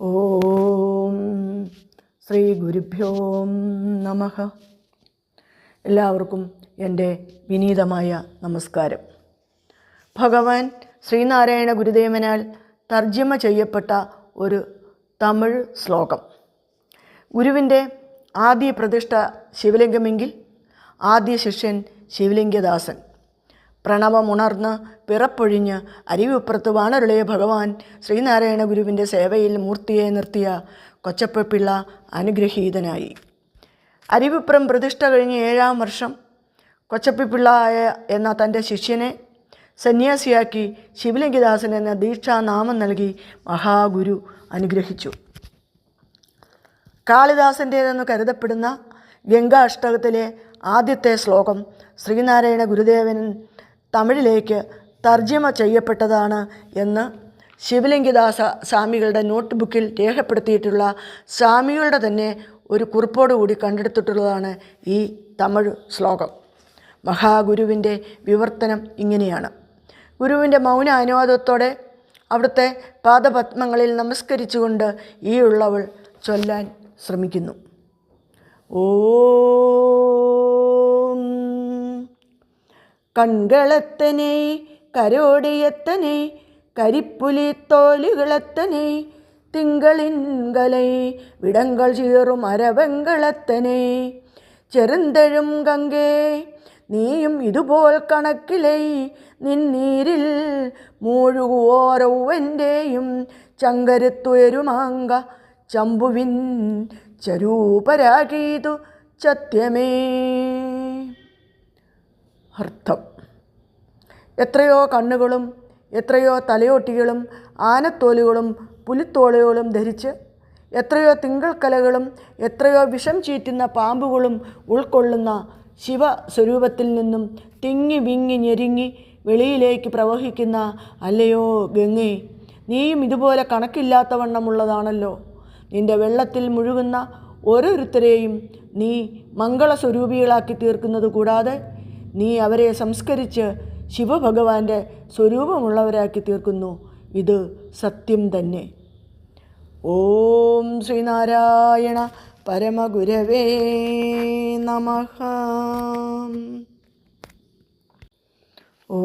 ഓം ശ്രീ ഗുരുഭ്യോ നമ. എല്ലാവർക്കും എന്റെ വിനീതമായ നമസ്കാരം. ഭഗവാൻ ശ്രീനാരായണ ഗുരുദേവനാൽ തർജമ ചെയ്യപ്പെട്ട ഒരു തമിഴ് ശ്ലോകം. ഗുരുവിന്റെ ആദ്യ പ്രതിഷ്ഠ ശിവലിംഗമെങ്കിൽ ആദ്യ ശിഷ്യൻ ശിവലിംഗദാസൻ. പ്രണവമുണർന്ന് പിറപ്പൊഴിഞ്ഞ് അരിവിപ്പുറത്ത് വാണരുളിയ ഭഗവാൻ ശ്രീനാരായണ ഗുരുവിന്റെ സേവയിൽ മൂർത്തിയെ നിർത്തിയ കൊച്ചപ്പപ്പിള്ള അനുഗ്രഹീതനായി. അരിവിപ്പുറം പ്രതിഷ്ഠ കഴിഞ്ഞ് ഏഴാം വർഷം കൊച്ചപ്പിപ്പിള്ള എന്ന തന്റെ ശിഷ്യനെ സന്യാസിയാക്കി ശിവലിംഗദാസൻ എന്ന ദീക്ഷാനാമം നൽകി മഹാഗുരു അനുഗ്രഹിച്ചു. കാളിദാസന്റേതെന്ന് കരുതപ്പെടുന്ന ഗംഗാ അഷ്ടകത്തിലെ ആദ്യത്തെ ശ്ലോകം ശ്രീനാരായണ ഗുരുദേവൻ തമിഴിലേക്ക് തർജമ ചെയ്യപ്പെട്ടതാണ് എന്ന് ശിവലിംഗദാസ സ്വാമികളുടെ നോട്ട് ബുക്കിൽ രേഖപ്പെടുത്തിയിട്ടുള്ള സ്വാമികളുടെ തന്നെ ഒരു കുറിപ്പോടുകൂടി കണ്ടെടുത്തിട്ടുള്ളതാണ് ഈ തമിഴ് ശ്ലോകം. മഹാഗുരുവിന്റെ വിവർത്തനം ഇങ്ങനെയാണ്. ഗുരുവിന്റെ മൗന അനുവാദത്തോടെ അവിടുത്തെ പാദപത്മങ്ങളിൽ നമസ്കരിച്ചുകൊണ്ട് ഈ ഉള്ളവൾ ചൊല്ലാൻ ശ്രമിക്കുന്നു. ഓം കൺകളത്തനെ കരോടിയത്തനെ കരിപ്പുലിത്തോലുകളത്തനെ തിങ്കളിൻകലൈ വിടങ്ങൾ ചീറും അരവെങ്കളത്തനെ. ചെറുന്തഴും ഗംഗേ നീയും ഇതുപോൽ കണക്കിലൈ നിന്നീരിൽ മൂഴുകുവോരൗവന്റെയും ചങ്കരുത്തുയരുമാങ്ക ചമ്പുവിൻ ചരൂപരാഗീതു ചത്യമേ. അർത്ഥം. എത്രയോ കണ്ണുകളും എത്രയോ തലയോട്ടികളും ആനത്തോലുകളും പുലിത്തോളുകളും ധരിച്ച് എത്രയോ തിങ്കൾക്കലകളും എത്രയോ വിഷം ചീറ്റുന്ന പാമ്പുകളും ഉൾക്കൊള്ളുന്ന ശിവസ്വരൂപത്തിൽ നിന്നും തിങ്ങി വിങ്ങി ഞെരുങ്ങി വെളിയിലേക്ക് പ്രവഹിക്കുന്ന അല്ലയോ ഗംഗേ നീയും ഇതുപോലെ കണക്കില്ലാത്തവണ്ണമുള്ളതാണല്ലോ. നിന്റെ വെള്ളത്തിൽ മുഴുകുന്ന ഓരോരുത്തരെയും നീ മംഗളസ്വരൂപികളാക്കി തീർക്കുന്നത് കൂടാതെ നീ അവരെ സംസ്കരിച്ച് ശിവഭഗവാന്റെ സ്വരൂപമുള്ളവരാക്കി തീർക്കുന്നു. ഇത് സത്യം തന്നെ. ഓം ശ്രീനാരായണ പരമഗുരവേ നമ. ഓ